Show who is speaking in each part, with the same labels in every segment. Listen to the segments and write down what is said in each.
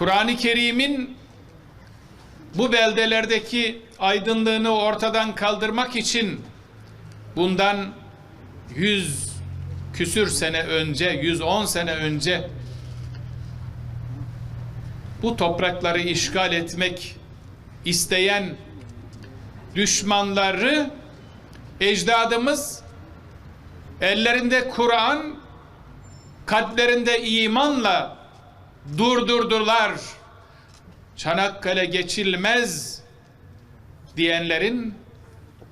Speaker 1: Kur'an-ı Kerim'in bu beldelerdeki aydınlığını ortadan kaldırmak için bundan yüz küsür sene önce, 110 sene önce bu toprakları işgal etmek isteyen düşmanları ecdadımız ellerinde Kur'an, kalplerinde imanla durdurdular. Çanakkale geçilmez diyenlerin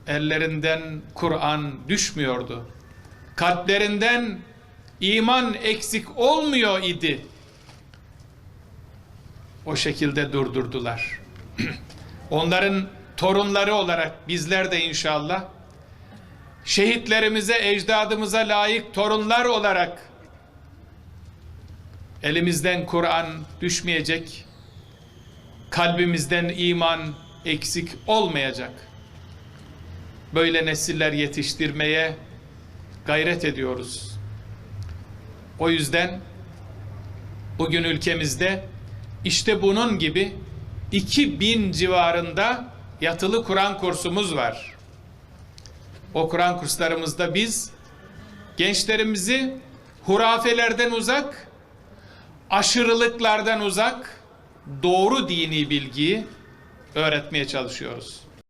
Speaker 1: ellerinden Kur'an düşmüyordu. Kalplerinden iman eksik olmuyor idi. O şekilde durdurdular. Onların torunları olarak bizler de inşallah şehitlerimize, ecdadımıza layık torunlar olarak elimizden Kur'an düşmeyecek, kalbimizden iman eksik olmayacak. Böyle nesiller yetiştirmeye gayret ediyoruz. O yüzden bugün ülkemizde işte bunun gibi 2000 civarında yatılı Kur'an kursumuz var. O Kur'an kurslarımızda biz gençlerimizi hurafelerden uzak, aşırılıklardan uzak, doğru dini bilgiyi öğretmeye çalışıyoruz.